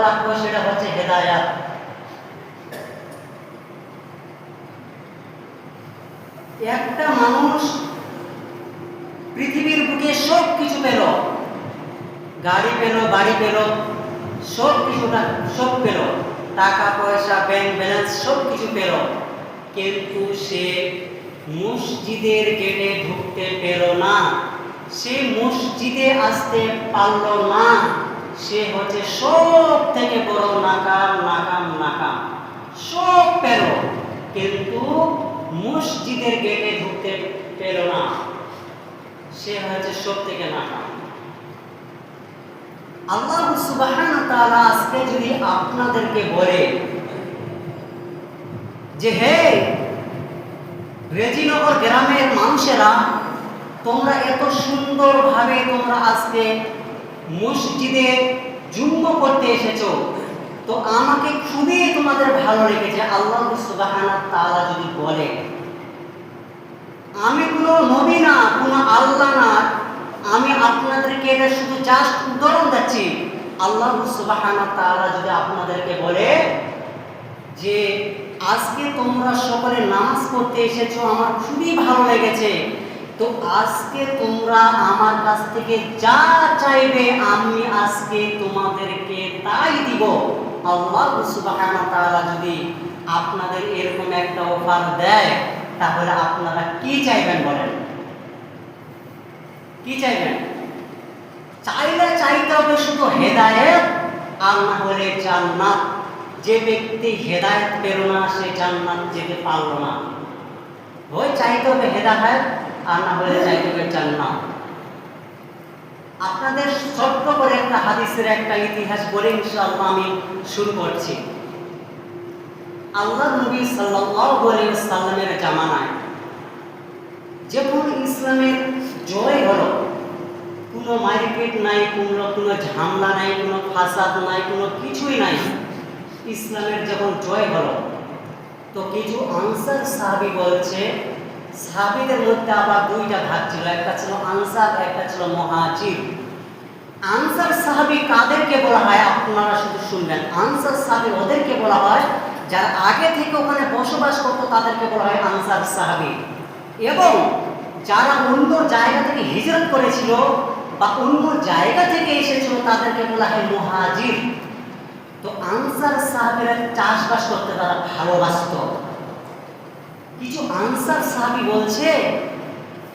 রাখব সেটা হচ্ছে হেদায়াত। একটা মানুষ পৃথিবীর বুকে সব কিছু পেল। গাড়ি পেল, বাড়ি পেল সব কিছুটা সব পেল। টাকা, পয়সা ব্যাংক ব্যালেন্স সব কিছু পেল। কিন্তু সে মসজিদের গেটে ঢুকতে পেল না। সে মসজিদে আসতে পারল না। সে হচ্ছে সব থেকে বড় নাকাম নাকাম নাকাম। সব পেল, কিন্তু মসজিদের গেটে ঢুকতে পেল না। সে হচ্ছে সব থেকে নাকাম। আল্লাহ সুবহান তাআলা আজকে যদি আপনাদেরকে বলে যে, হে রেজিনগর গ্রামের মানুষেরা, তোমরা এত সুন্দরভাবে তোমরা আজকে মসজিদে জুম্ম করতে এসেছ, তো আমাকে খুবই তোমাদের ভালো লেগেছে। আল্লাহ সুবহান তাআলা যদি বলে, আমি কোনো নবী না, কোনো আল্লাহ না, আমি আপনাদেরকে এটা শুধু জাস্ট উদাহরণ দিচ্ছি। আল্লাহ সুবহানাহু তাআলা যদি আপনাদেরকে বলে যে, আজকে তোমরা সকলে নামাজ পড়তে এসেছ, আমার খুবই ভালো লেগেছে। তো আজকে তোমরা আমার কাছ থেকে যা চাইবে আমি আজকে তোমাদেরকে তাই দিব। আল্লাহ সুবহানাহু তাআলা যদি আপনাদের এরকম একটা অফার দেয়, তাহলে আপনারা কি চাইবেন বলেন? কি চাইবেন? চাইলে চাইতে হবে শুধু হেদায়েত, আর না হলে জান্নাত। যে ব্যক্তি হেদায়েত পেল না, সে জান্নাত যেতে পারল না। ওই চাইতে হবে হেদায়েত আর না হলে হবে জান্নাত আপনাদের ছোট্ট করে একটা হাদিসের একটা ইতিহাস বলে ইনশাআল্লাহ আমি শুরু করছি। আল্লাহ নবী সাল্লামের জামানায় যখন ইসলামের জয় হলো, কোনো মার্কেট নাই, কোনো কোনো ঝামলা নাই, কোনো ফাসাদ নাই, কোনো কিছুই নাই। ইসলামের যখন জয় হলো, তো কিছু আনসার সাহাবি বলছে সাহাবিদের মধ্যে আবার দুইটা ভাগ ছিল, একটা ছিল আনসার একটা ছিল মহাজির। আনসার সাহাবি কাদেরকে বলা হয়? আপনারা শুধু শুনবেন। আনসার সাহাবি ওদেরকে বলা হয়, যারা আগে থেকে ওখানে বসবাস করতো, তাদেরকে বলা হয় আনসার সাহাবি। এবং যারা অন্য জায়গা থেকে হিজরত করেছিল বা অন্য জায়গা থেকে এসেছিল, তাদেরকে বলা হয় মহাজির। তো আনসার সাহাবিরা চাষবাস করতে তারা ভালোবাসত। কিছু আনসার সাহাবি বলছে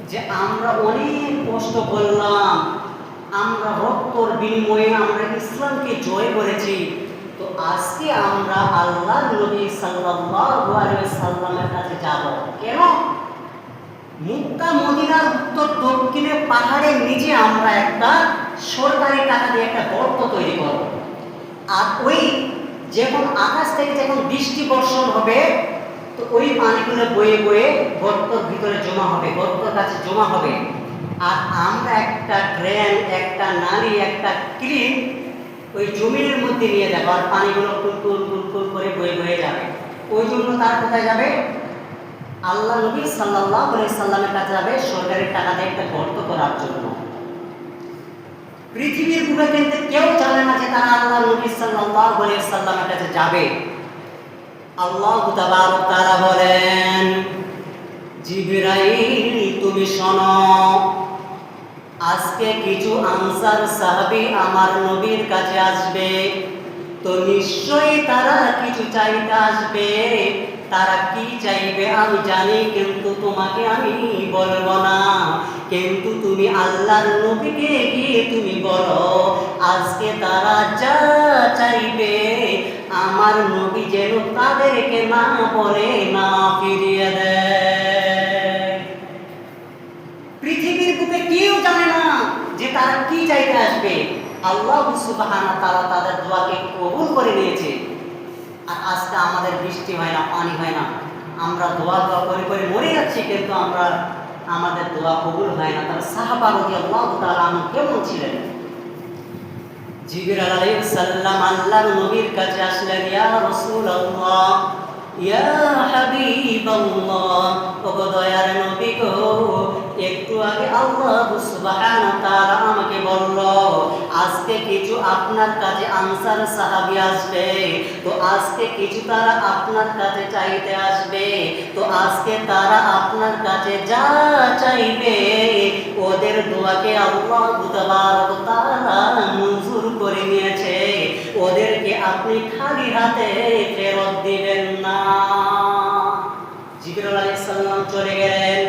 যে আমরা অনেক কষ্ট করলাম, আমরা রক্তর বিনিময়ে আমরা ইসলামকে জয় করেছি। তো আজকে আমরা আল্লাহ নবী সাল্লাল্লাহু আলাইহি সাল্লামের কাছে যাব। কেন? মুক্কা মদিনার উত্তর, দক্ষিণে, পাহাড়ের নিচে আমরা একটা সরকারি টাকা দিয়ে একটা গর্ত তৈরি করব। আর ওই যখন আকাশ থেকে যখন বৃষ্টি বর্ষণ হবে তো ওই পানিগুলো বয়ে বয়ে গর্তর ভিতরে জমা হবে, গর্তর কাছে জমা হবে। আর আমরা একটা ড্রেন, একটা নালী, একটা ক্লিন ওই জমিনের মধ্যে নিয়ে যাব আর পানিগুলো কুলকুল কুলকুল করে বয়ে বয়ে যাবে। ওই জন্য তার কোথায় যাবে? আল্লাহ নবী আলাইহি সাল্লামের কাছে যাবে সরকারি টাকা দিয়ে একটা গর্ত করার জন্য। পৃথিবীর বুকে কিন্তু কেউ জানে না যে তারা আল্লাহ নবী আলাইহি সাল্লামের কাছে যাবে। আল্লাহ তাআলা বলেন, জিবরাইল, তুমি শোনো, আজকে কিছু আনসার সাহাবী আমার নবীর কাছে আসবে। তো নিশ্চয়ই তারা কিছু চাইতে আসবে। তারা কি চাইবে আমি জানি, কিন্তু তোমাকে আমি বলব না। কিন্তু তুমি আল্লাহর নবীকে গিয়ে তুমি বলো, আজকে তারা যা চাইবে আমার নবী যেন তাদেরকে না বলে, না ফিরিয়ে দেয়। পৃথিবীর বুকে কেউ জানে না যে তারা কি চাইতে আসবে। আল্লাহ সুবহানাহু তারা তাদের দোয়াকে কবুল করে নিয়েছে। আর আজকে আমাদের বৃষ্টি হয় না, পানি হয় না। আমরা দোয়া দোয়া করে করে মরে যাচ্ছি, কিন্তু আমরা আমাদের দোয়া কবুল হয় না। তার সাহাবা রাদিয়াল্লাহু তাআলা আনহু কেমন ছিলেন? জিবরাইল আলাইহিস সালাম আল্লাহর নবীর কাছে আসলেন, ইয়া রাসূলুল্লাহ, ইয়া হাবিবাল্লাহ ও গো দয়ার নবী গো একটু আগে আল্লাহ তাআলা আমাকে বলল, আজকে কিছু আপনার কাছে আনসার সাহাবী আসবে, তো আজকে কিছু তারা আপনার কাছে চাইতে আসবে, তো আজকে তারা আপনার কাছে যা চাইবে, ওদের দোয়াকে আল্লাহ তাআলা মঞ্জুর করে নিয়েছে, ওদেরকে আপনি খালি হাতে ফেরত দিবেন না। জিবরাইল আলাইহিস সালাম চলে গেলেন।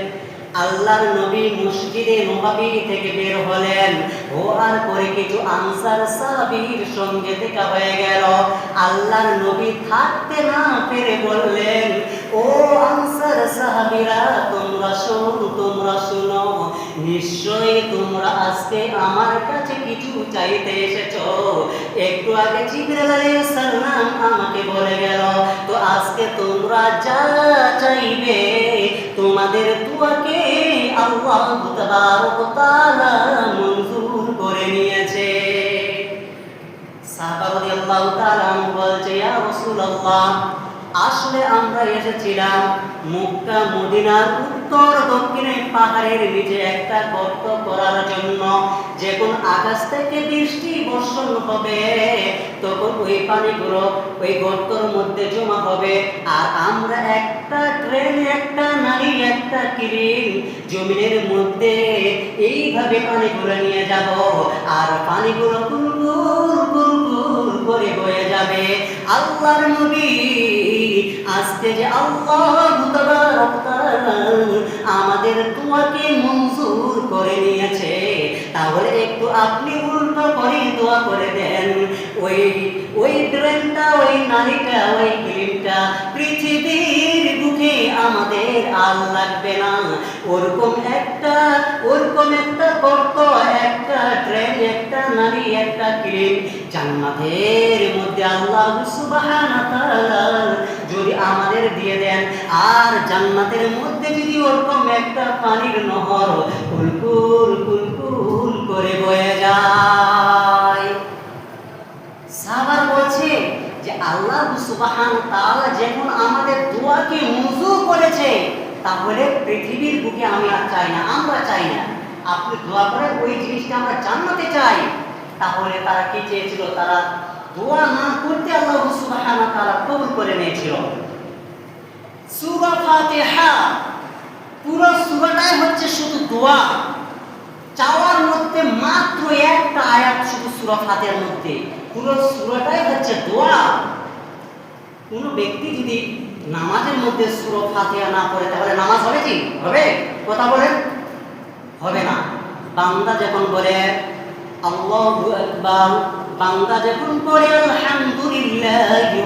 আল্লাহর নবী মসজিদে নবাবি থেকে বের হলেন। ও আর পরে কিছু আনসার সাহাবীর সঙ্গে দেখা হয়ে গেল। আল্লাহর নবী থাকতে না পেরে বললেন ও আনসার সাহাবীরা, তোমরা শোনো তোমরা শোনো। নিশ্চয়ই তোমরা আজকে আমার কাছে কিছু চাইতে এসেছ। একটু আগে জিবরাইল সালাম আমাকে বলে গেল, তো আজকে তোমরা যা চাইবে, তোমাদের দুয়াকে আল্লাহ তাবারক তাআলা মঞ্জুর করে নিয়েছে। সাহাবা রাদিয়াল্লাহু তাআলা বলছে, ইয়া রাসূলুল্লাহ আসলে আমরা এসেছিলাম মুক্তা, মদিনার উত্তর, দক্ষিণে পাহাড়ের নিচে একটা গর্ত করার জন্য। যখন আকাশ থেকে বৃষ্টি বর্ষণ হবে, তখন ওই পানিগুলো ওই গর্তর মধ্যে জমা হবে। আর আমরা একটা ট্রেন একটা নারী, একটা কিরিম জমিনের মধ্যে এইভাবে পানিগুলো নিয়ে যাব। আর পানিগুলো করে আল্লাহর নবী আজকে যে আল্লাহ আমাদের তোমাকে মঞ্জুর করে নিয়েছে তাহলে একটু আপনি করে দোয়া করে দেন। ওই ওই ট্রেনটা ওই নারীটা, ওই ক্রিমটা পৃথিবীর বুকে আমাদের আর লাগবে না। ওরকম একটা ওরকম একটা গর্ত একটা ট্রেন, একটা নারী, একটা ক্রিম জান্নাতের মধ্যে আল্লাহ সুবহানাহু যদি আমাদের দিয়ে দেন। আর জান্নাতের মধ্যে যদি ওরকম একটা পানির নহর কুলকুল কুলকুল করে বয়ে যায় সাহাবার বলছে যে আল্লাহ সুবহান তাআলা যখন আমাদের দোয়াকে মঞ্জুর করেছে তাহলে পৃথিবীর বুকে আমি আর চাই না, আমরা চাই না। আপনি দোয়া করেন, ওই জিনিসটা আমরা জান্নাতে চাই। তাহলে তারা কি চেয়েছিল? তারা দোয়া না করতে আল্লাহ সুবহান তাআলা কবুল করে নিয়েছিল। সূরা পুরো সূরাটাই হচ্ছে শুধু দোয়া। চাওয়ার মধ্যে মাত্র একটা আয়াত শুধু সূরা ফাতিহার মধ্যে। পুরো সূরাটাই হচ্ছে দোয়া। কোন ব্যক্তি যদি নামাজের মধ্যে সূরা ফাতিহা না পড়ে, তাহলে নামাজ হবে কি? হবে। কথা বলেন? হবে না। বান্দা যখন বলে, আল্লাহু আকবার বান্দা যখন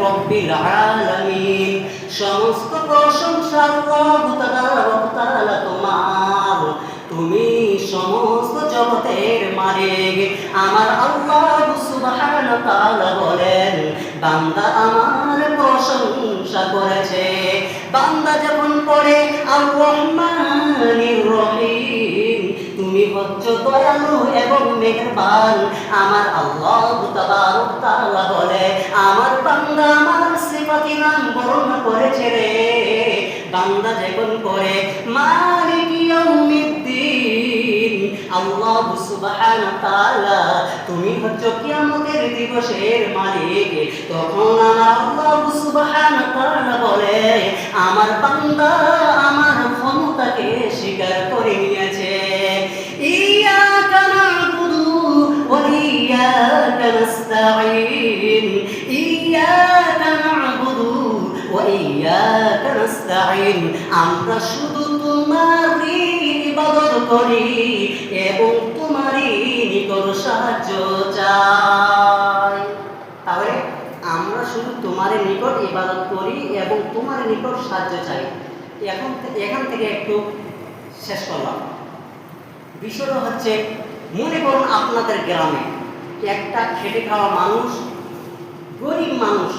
রাব্বিল আলামিন সমস্ত প্রশংসা আল্লাহ তাআলা তোমার। তুমি সমস্ত জগতের মালিক। আমার আল্লাহ সুবহানাহু তাআলা বলেন, বান্দা আমার প্রশংসা করেছে। বান্দা যখন পড়ে আর তুমি হচ্ছ দয়ালু এবং মেহেরবান। আমার আল্লাহ বলে, আমার বান্দা আমার নাম করেছে রে। বান্দা করে, মালিক আল্লাহ তাআলা, তুমি হচ্ছ কিয়ামতের দিবসের মালিক। তখন আমার আল্লাহ সুবহানাহু তাআলা বলে, আমার বান্দা আমার ক্ষমতাকে স্বীকার করে নিয়েছে। না'বুদু ওয়া ইয়াকা নাস্তাঈন ইয়াকা না'বুদু ওয়া ইয়াকা আমরা শুধু তোমারই ইবাদত করি এবং তোমারই নিকট সাহায্য চাই। তাহলে আমরা শুধু তোমার নিকট ইবাদত করি এবং তোমার নিকট সাহায্য চাই। এখন এখান থেকে একটু শেষ করলাম। বিষয়টা হচ্ছে, মনে করুন আপনাদের গ্রামে একটা খেটে খাওয়া মানুষ, গরিব মানুষ,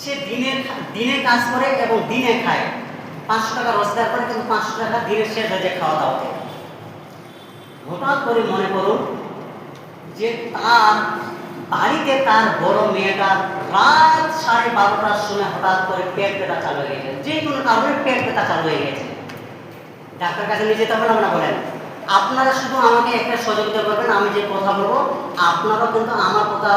সে দিনে দিনে কাজ করে এবং দিনে খায়। পাঁচশো টাকা রোজগার করে কিন্তু পাঁচশো টাকা দিনে শেষ হয়ে যায় খাওয়া দাওয়াতে হঠাৎ করে মনে করুন যে তার বাড়িতে তার বড় মেয়েটা রাত সাড়ে বারোটার সময় হঠাৎ করে পেট ব্যথা চালু হয়ে গেছে। যে কোনো কারণে পেট ব্যথা চালু হয়ে গেছে। ডাক্তার কাছে নিয়ে যেতে হবে না আপনারা বলেন। আপনারা শুধু আমাকে একটা সহযোগিতা করবেন, আমি যে কথা বলব, আপনারাও কিন্তু আমার কথা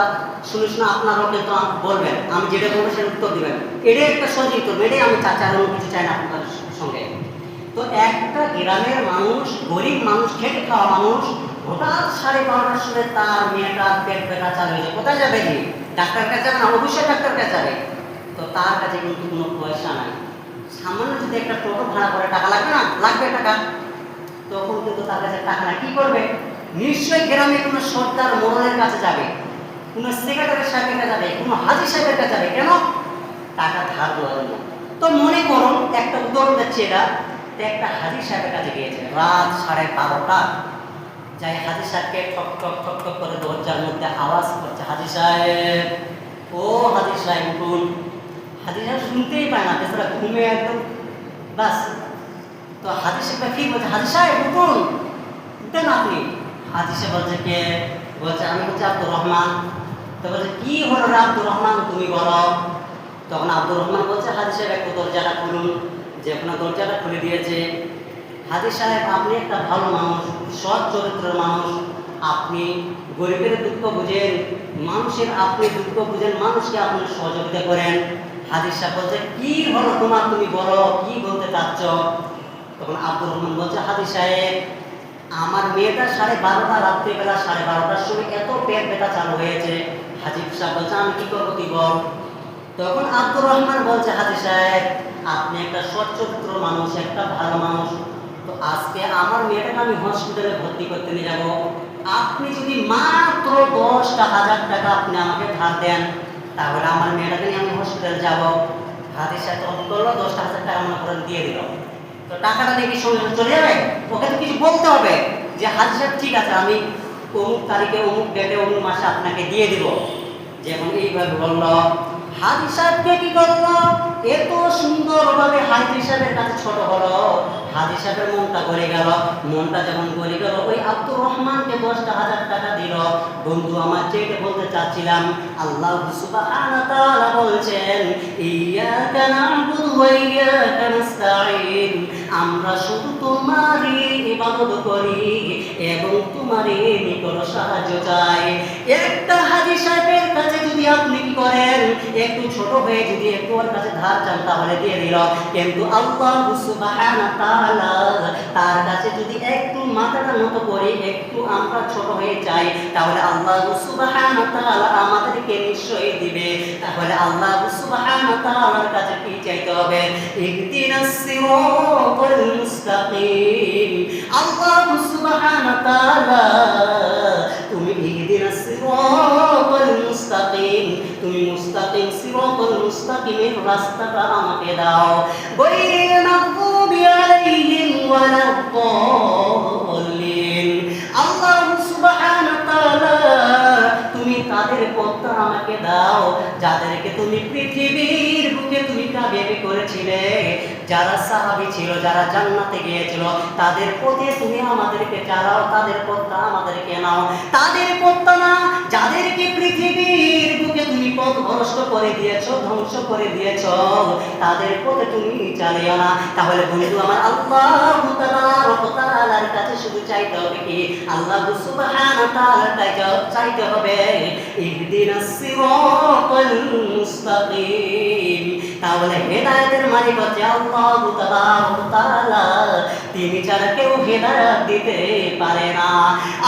শুনে শুনে আপনারাও কিন্তু বলবেন। আমি যেটা বলব সেটা উত্তর দিবেন। এটাই একটা সহযোগিতা, এটাই আমি চাচা অন্য কিছু চাই না আপনাদের সঙ্গে। তো একটা গ্রামের মানুষ, গরিব মানুষ, খেটে খাওয়া মানুষ হঠাৎ সাড়ে বারোটার সময় তার মেয়েটা পেট ব্যথা চালু কোথায় যাবে কি ডাক্তার কাছে না? অবশ্যই ডাক্তার কাছে তো তার কাছে কিন্তু কোনো পয়সা নাই। সামান্য যদি একটা টোটো ভাড়া করে টাকা লাগবে না? লাগবে টাকা। তখন কিন্তু তার কাছে টাকা নাই। কি করবে? নিশ্চয়ই গ্রামে কোনো সর্দার মোড়লের কাছে যাবে। কোনো সেক্রেটারি সাহেবের কাছে যাবে। কোনো হাজি সাহেবের কাছে যাবে। কেন? টাকা ধার দেওয়ার জন্য। তো মনে করুন একটা উদাহরণ দিচ্ছি এটা একটা হাজি সাহেবের কাছে গিয়েছে। রাত সাড়ে বারোটা। যাই হাজি সাহেবকে ঠক ঠক ঠক ঠক করে দরজার মধ্যে আওয়াজ করছে। হাজি সাহেব, ও হাজি সাহেব, উঠুন। হাজি সাহেব শুনতেই পায় না, বেচারা ঘুমে একদম। বাস। তো হাজি সাহেবটা কি বলছে? হাজি সাহেব, উঠুন। উঠেন আপনি। হাজি সাহেব বলছে, কে? বলছে, আমি হচ্ছে আব্দুর রহমান। তো বলছে, কি হলো রে আব্দুর রহমান? তুমি বলো। তখন আব্দুর রহমান বলছে, হাজি সাহেব, একটু দরজাটা খুলুন। যে আপনার দরজাটা খুলে দিয়েছে। হাজি সাহেব, আপনি একটা ভালো মানুষ, সৎ চরিত্রের মানুষ। আপনি গরিবের দুঃখ বুঝেন, মানুষের আপনি দুঃখ বুঝেন, মানুষকে আপনি সহযোগিতা করেন। হাজি সাহেব বলছে, কি হলো তোমার? তুমি বলো, কি বলতে চাচ্ছ? তখন আব্দুর রহমান বলছে, হাজি সাহেব, আমার মেয়েটা সাড়ে বারোটা, রাত্রিবেলা সাড়ে বারোটার সময় এত পেট ব্যথা চালু হয়েছে। হাজি সাহেব বলছে, আমি কি করব, তুই বল। তখন আব্দুর রহমান বলছে, হাজি সাহেব, আপনি একটা সচ্চরিত্র মানুষ, একটা ভালো মানুষ। তো আজকে আমার মেয়েটাকে আমি হসপিটালে ভর্তি করতে নিয়ে যাব। আপনি যদি মাত্র দশটা হাজার টাকা আপনি আমাকে ধার দেন, তাহলে আমার মেয়েটাকে নিয়ে আমি হসপিটালে যাব। হাজি সাহেব তখন করল, দশটা হাজার টাকা মনে করেন দিয়ে দিল। তো টাকাটা নিয়ে কি সঙ্গে চলে যাবে? ওকে তো কিছু বলতে হবে যে হাজি সাহেব, ঠিক আছে, আমি অমুক তারিখে, অমুক ডেটে অমুক মাসে আপনাকে দিয়ে দিব। যেমন এইভাবে বলল। হাজি সাহেবকে কি করল? এত সুন্দরভাবে হাজি সাহেবের কাছে ছোট হলো। হাজি সাহেবের মনটা গড়ে গেল, মনটা যেমন গড়ে গেল, ওই আব্দুর রহমানকে দশটা হাজার টাকা দিল। বন্ধু, আমার যেটা বলতে চাচ্ছিলাম, আল্লাহ বলছেন আমরা শুধু তোমারই ইবাদত করি এবং তোমারই নিকট সাহায্য চাই। একটা হাজি সাহেবের কাছে যদি আপনি কি করেন, একটু ছোট হয়ে যদি একটু ওর কাছে ধার চান, তাহলে দিয়ে দিল। কিন্তু আল্লাহ সুবহানাহু তাআলা তার কাছে যদি একটু মাথাটা নত করে, একটু আমরা ছোট হয়ে যাই, তাহলে আল্লাহ সুবহানাহু তাআলা আমাদেরকে নিশ্চয়ই দিবে। তাহলে আল্লাহ সুবহানাহু তাআলার কাছে কি চাইতে হবে? ইহদিনাস সিরাতাল মুস্তাকিম। আল্লাহ সুবহানাহু তাআলা, তুমি ইহদিনাস সিরাতাল মুস্তাকিম, তুমি মুস্তাকিম সিরাতাল মুস্তাকিমের রাস্তাটা আমাকে দাও। গৈরিল মাগদুবি আলাইহিম ওয়ালাদ-দাল্লিন। আল্লাহ সুবহানাহু তাআলা, তুমি তাদের পথটা আমাকে দাও। যাদেরকে তুমি পৃথিবীর বুকে তুমি কাবিয়াবি করেছিলে, যারা সাহাবী ছিল, যারা জান্নাতে গিয়েছিল, তাদের পথে তুমি আমাদেরকে চালাও, তাদের পথটা আমাদেরকে নাও। তাদের পথটা না, যাদেরকে পৃথিবীর বুকে তুমি পথ ভ্রষ্ট করে দিয়েছ, ধ্বংস করে দিয়েছ, তাদের পথে তুমি চালিও না। তাহলে বন্ধু, আমার আল্লাহ কাছে শুধু চাইতে হবে কি? আল্লাহ চাইতে হবে তাহলে হেদায়েতের মালিক হচ্ছে আল্লাহ তাআলা তিনি ছাড়া কেউ হেদায়েত দিতে পারে না।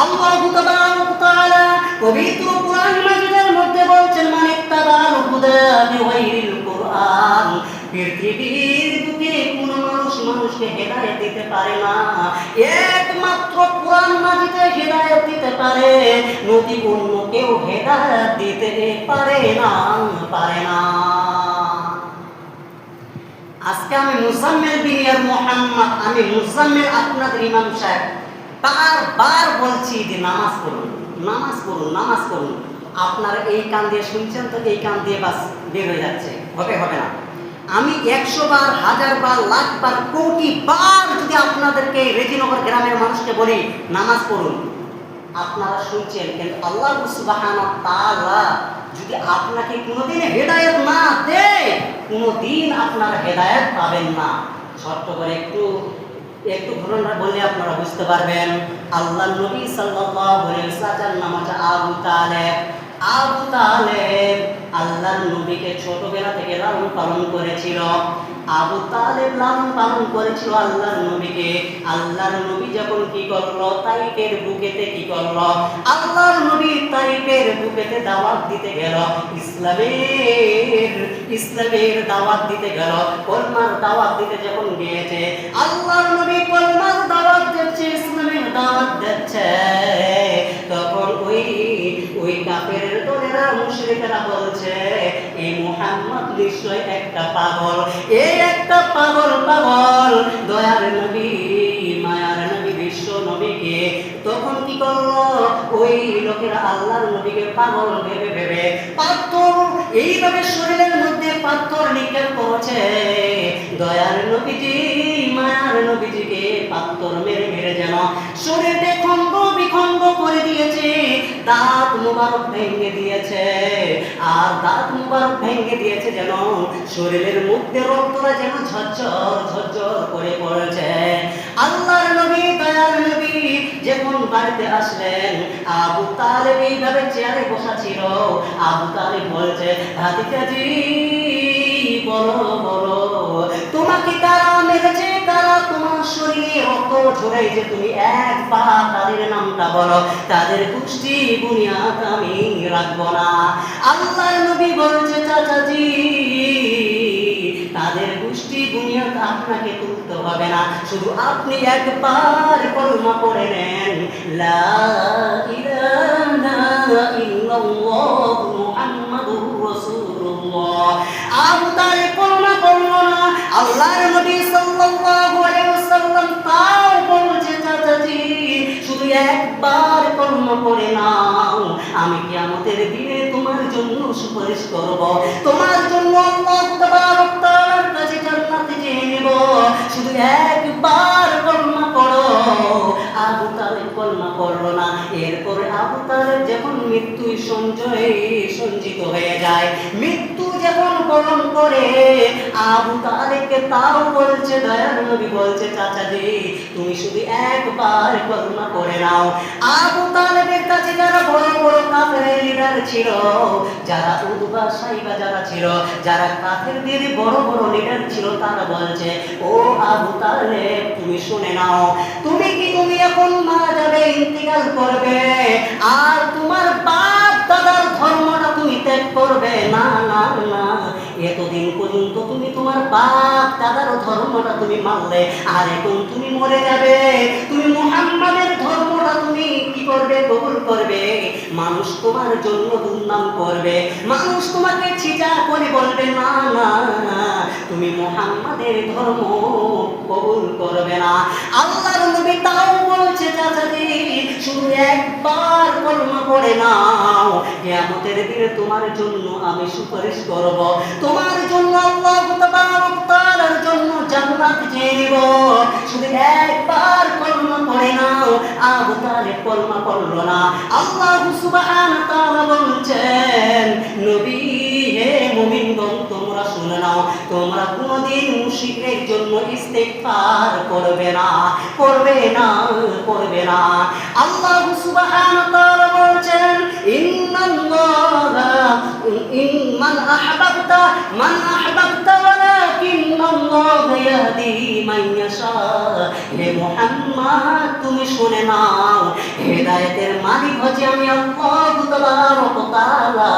আল্লাহ তাআলা পবিত্র কোরআন মাজিদের মধ্যে বলছেন মানিক তাবাল হুদা বিগাইরিল কোরআন। পৃথিবীর বুকে কোন মানুষ মানুষকে হেদায়েত দিতে পারে না। একমাত্র কোরআন মাজিদে হেদায়েত দিতে পারে নদী অন্য কেউ হেদায়েত দিতে পারে না পারে না। আজকে আমি মুজাম্মেল বিনিয়ার মোহাম্মদ, আমি মুজাম্মেল আপনাদের ইমাম সাহেব। বারবার বলছি যে নামাজ পড়ুন নামাজ পড়ুন নামাজ পড়ুন। আপনারা এই কান দিয়ে শুনছেন তো, এই কান দিয়ে বাস বের হয়ে যাচ্ছে। হবে হবে না। আমি একশো বার, হাজার বার, লাখ বার, কোটি বার যদি আপনাদেরকে রেজিনগর গ্রামের মানুষকে বলি, নামাজ পড়ুন। আপনারা শুনছেন, কিন্তু আল্লাহ তাআলা যদি আপনাকে কোনোদিন হেদায়ত না দেয়, কোনোদিন আপনার হেদায়ত পাবেন না। শর্ত করে একটু একটু ঘটনা বললে আপনারা বুঝতে পারবেন। আল্লাহ নবী সাল্লাচার নাম আছে আবু তালে আবু তালে আল্লাহ নবীকে ছোটবেলা থেকে লালন পালন করেছিল। আবু তালেব লালন পালন করেছিল আল্লাহর নবীকে। আল্লাহর নবী যখন কি করল? তাইফের বুকেতে কি করল? আল্লাহর নবী তাইফের বুকেতে দাওয়াত দিতে গেল। ইসলামের ইসলামের দাওয়াত দিতে গেল। কলমার দাওয়াত দিতে যখন গিয়েছে, আল্লাহর নবী কলমার দাওয়াত দিচ্ছে, ইসলামের দাওয়াত দিচ্ছে। তখন ওই ওই কাফের দলেরা মুশরিকেরা বলছে এই মুহাম্মদ নিশ্চয় একটা পাগল। এই একটা পাগল পাগল। দয়ার নবী, মায়ার নবী, বিশ্ব নবীকে। তখন কি করল? ওই লোকেরা আল্লাহর নবীকে পাগল ভেবে ভেবে পাথর, এইভাবে শরীরের মধ্যে পাথর নিক্ষেপ করছে। দয়ার নবীজি, মায়ার নবীজিকে পাথর মেরে মেরে যেন শরীরকে খন্ড করে দিয়েছে, দাঁত মুবারক ভেঙে দিয়েছে। আর দাঁত মুবারক ভেঙে দিয়েছে যেন শরীরের মধ্যে রক্তটা যেন ঝরঝর ঝরঝর করে পড়েছে। আল্লাহর নবী, দয়ার নবী যখন বাড়িতে আসলেন, আবু তালেব এইভাবে চেয়ারে বসা ছিল। আবু তালেব বলছে, ভাতিজাজি, বলো বলো, তোমাকে কারা তোমার শরীরে রক্ত ঝরে যে তুমি এক পা তাদের নামটা বলো। তাদের গোষ্ঠী বুনিয়াদ আমি রাখব না। আল্লাহ নবী বলছে, চাচাজি, তাদের গোষ্ঠী বুনিয়াদ আপনাকে তুলতে হবে না। শুধু আপনি একবার কলমা পড়ে নেন। লা ইলাহা ইল্লাল্লাহ কলমা পড়ে নাও। আমি কিয়ামতের দিনে তোমার জন্য সুপারিশ করব। তোমার জন্য আল্লাহ তাবারক কাছে জান্নাতে যেয়ে নেব। শুধু একবার কলমা পড়ো। আবু তালেব কলমা পড়ল না। এরপরে আবু তালেব যখন মৃত্যু সঞ্চয় সঞ্চিত হয়ে যায়, মৃত্যু যখন বরণ করে। আবু তালেবকে তাও বলছে দয়ার নবী বলছে, চাচাজি, তুমি শুধু একবার কলমা করে নাও। আবু তালেবের কাছে যারা বড় বড় কাফের লিডার ছিল, যারা উদবা সাইবা যারা ছিল, যারা কাফেরদের বড় বড় লিডার ছিল, তারা বলছে, ও আবু তালেব, তুমি শুনে নাও, তুমি কি তুমি এখন মারা যাবে ইন্তিকাল করবে? আর তোমার বাপ দাদার ধর্মটা তুমি ত্যাগ করবে? না না না। এতদিন পর্যন্ত তুমি তোমার বাপ দাদার ধর্মটা তুমি মানলে, আর এখন তুমি মরে যাবে। তুমি মোহাম্মদের ধর্মটা তুমি করবে, মানুষ তোমার জন্য দুর্নাম করবে। মানুষ তোমাকে ছিটা করে বলবে, না না তুমি মুহাম্মাদের ধর্ম কবুল করবে না। আল্লাহর নবী তাও বলছে, চাচাজি, শুধু একবার কলমা পড়ে নাও। কিয়ামতের দিনে তোমার জন্য আমি সুপারিশ করব। তোমার জন্য আল্লাহ তাবারক জান্নাত চেয়ে নিব শুধু একবার কলমা পড়ে নাও, আবু তালেব কলমা না। আল্লাহ সুবহানাহু তাআলা বলছেন, নবী, হে মুমিনগণ, তোমরা শুনে নাও, তোমরা কোনদিন মুশরিকের জন্য ইস্তেগফার করবে না করবে না করবে না। আল্লাহ সুবহানাহু তাআলা বলছেন, ইন্নাল্লাহা ইন, মান আহবাবতা মান আহবাবতা তুমি শুনে নাও। হেদায়েতের মালিক হচ্ছে আমি আল্লাহ তাবারক তাআলা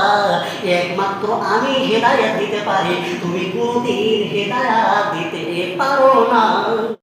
একমাত্র আমি হেদায়েত দিতে পারি। তুমি কোনদিন হেদায়াত দিতে পারো না।